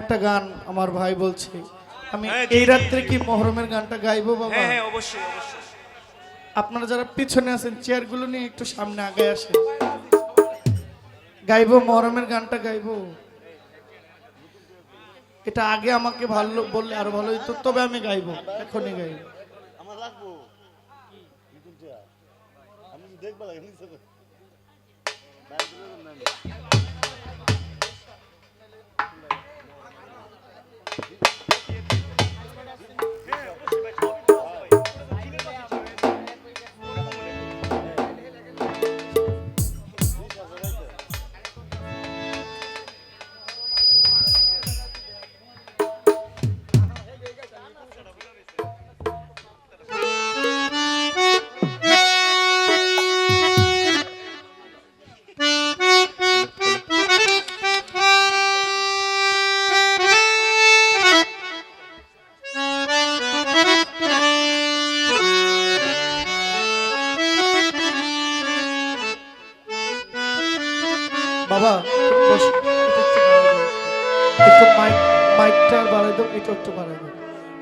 একটা গান আমার ভাই বলছে। আমি হ্যাঁ, এই রাত্রে কি মহরমের গানটা গাইবো বাবা? হ্যাঁ হ্যাঁ অবশ্যই অবশ্যই। আপনারা যারা পিছনে আছেন চেয়ারগুলো নিয়ে একটু সামনে আগে আসেন। গাইবো মহরমের গানটা গাইবো। এটা আগে আমাকে ভালো বললে আরও ভালো হইতো তবে আমি গাইবো এখনই গাইবো। আমার লাগবো। আমি দেখবা লাগে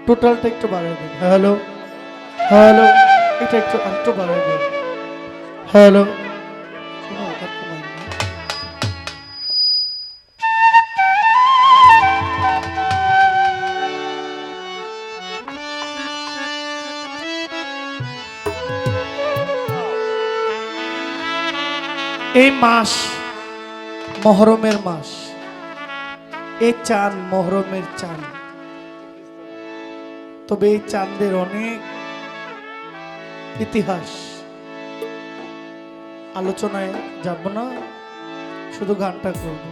টোটালটা একটু বাড়াই দাও হ্যালো? হ্যালো? এটা একটু আরেকটু বাড়াই দাও হ্যালো। এই মাস মহরমের মাস। এই চাঁদ মহরমের চাঁদ। তবে এই চাঁদের অনেক ইতিহাস। আলোচনায় যাব না শুধু গানটা করব।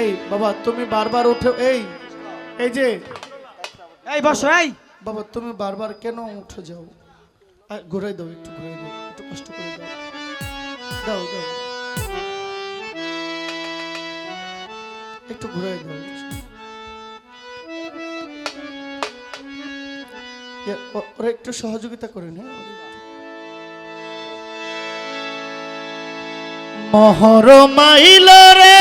এই বাবা তুমি বারবার উঠে এই এই যে। এই বসো এই। বাবা তুমি বারবার কেন উঠে যাও? ঘুরাই দাও একটু ঘুরে দাও একটু কষ্ট করে দাও। দাও দাও। একটু ঘুরাই দাও ওরা একটু সহযোগিতা করে না। মহর মাইল রে।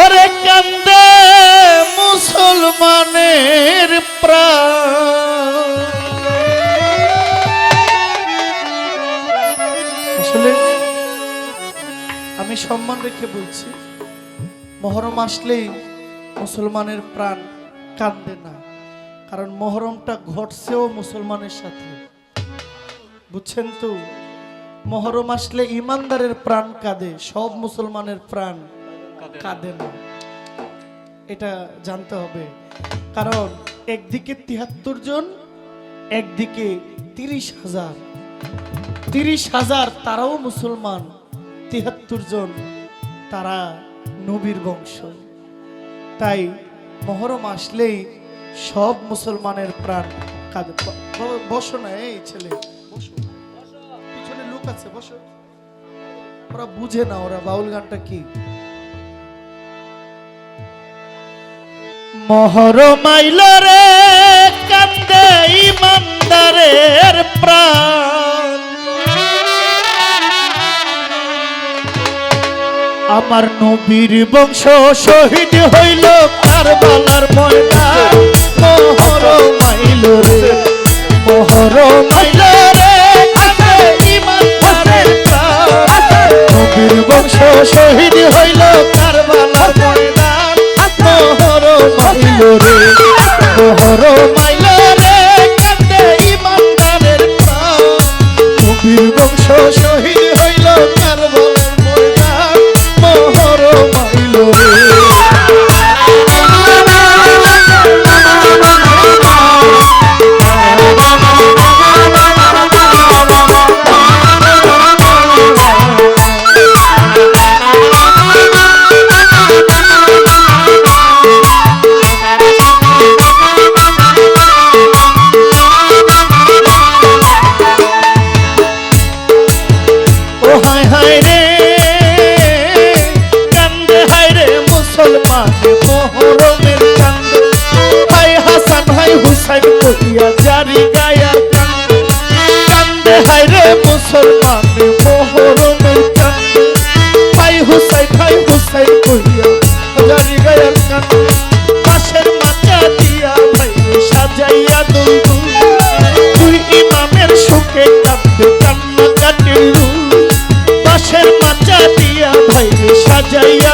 ওরে কান্দে মুসলমানের প্রাণ। আমি সম্মান রেখে বলছি, মহরম আসলেই মুসলমানের প্রাণ কান্দে না, কারণ মহরমটা ঘটছেও মুসলমানের সাথে। বুঝছেন তো? মহরম আসলে ইমানদারের প্রাণ কাঁদে, সব মুসলমানের প্রাণ কাঁদে না। এটা জানতে হবে, কারণ একদিকে তিহাত্তর জন, একদিকে তিরিশ হাজার। তিরিশ হাজার তারাও মুসলমান। তিহাত্তর জন তারা নবীর বংশ। তাই মহরম আসলেই সব মুসলমানের প্রাণ কাঁদে। বসো না, এই ছেলে, বসো। পিছনে লোক আছে, বসো। ওরা বুঝে না, ওরা বাউল গানটা কি? মহরমাইল রে কান্দে ইমানদারের প্রাণ। আমার নবীর বংশ শহীদ হইল কারবালার ময়দান। মহরমাইল রে মহরমাইল রে প্রাণ। নবীর বংশ শহীদ হইল কারবালার ময়দান। মোহর মাইল রে, মোহর মাইল সাইকতিয়া জারি গায়া। কান্দে হাইরে মুসলমান, মোহরমে চান ভাই হুসাইন ভাই হুসাইন কইয়া জারি গায়া কান্দে। পাশের মাথা সাজাইয়া দুলদুল সুখে কান্দে কান্না কাটিলু পাশের মাথা দিয়া ভাই সাজাইয়া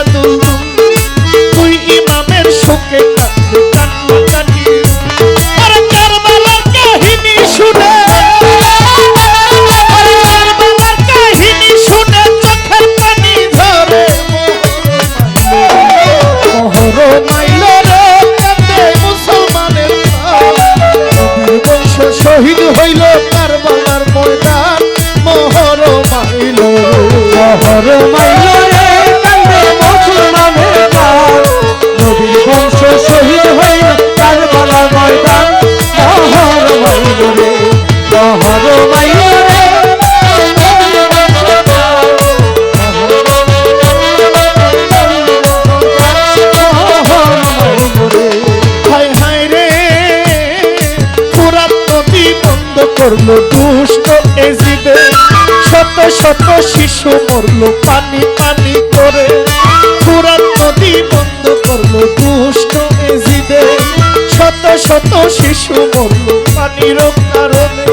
শত শিশু মরল পানির কারণে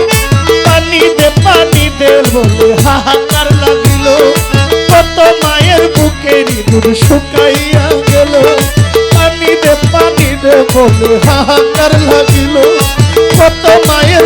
পানি দে পানি দে বলে হাহাকার লাগিল। কত মায়ের বুকের ইঁদুর শুকাইয়া গেল। পানি দে পানি দে বলে হাহাকার লাগিল। কত মায়ের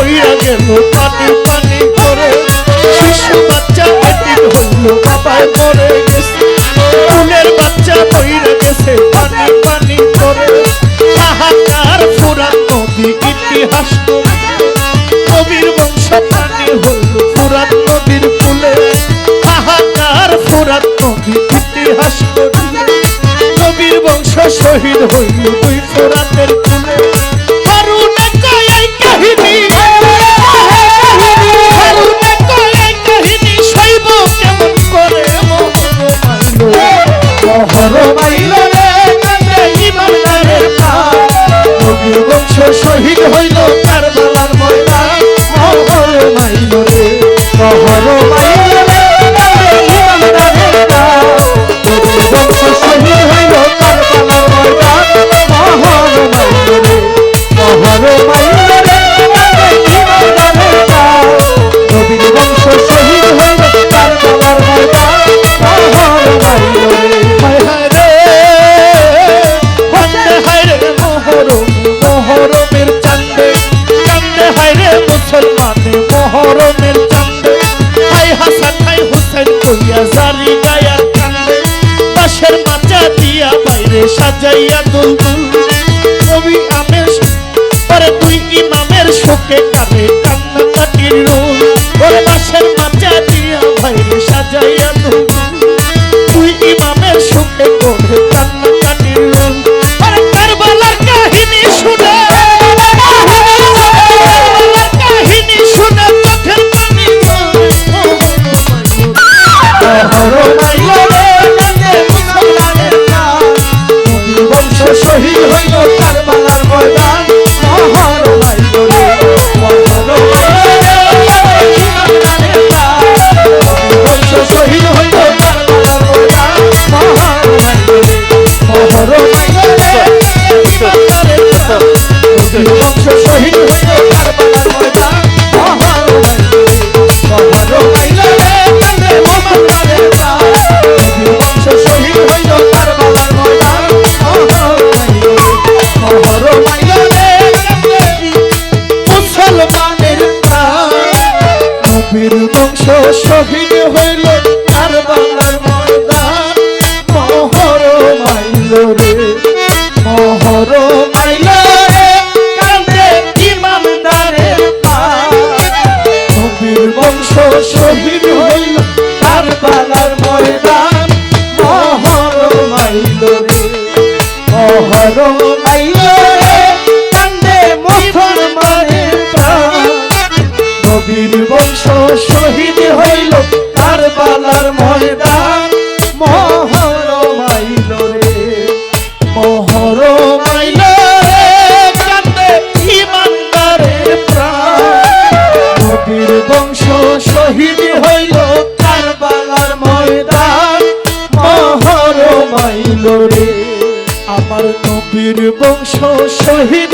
হইয়া গেল, পানি পানি করে। শিশু বাচ্চা একদিন হইল বাবায় মরে গেছে। বোনের বাচ্চা হইয়া গেছে, পানি পানি করে। হাহাকার পুরা নদী ইতিহাস কবির বংশ পানি হইল পুরাত নদীর ফুলে। হাহাকার পুরাত নদী ইতিহাস কবির বংশ শহীদ হইল দুই ফোরাতের ডিজাইন করিয়া জারি গায়া কান্দে। বাঁশের মাচা দিয়া বাইরে সাজাইয়া দুলদুল কবি আমের পরে তুই ইমামের শোকে কানে শহীদ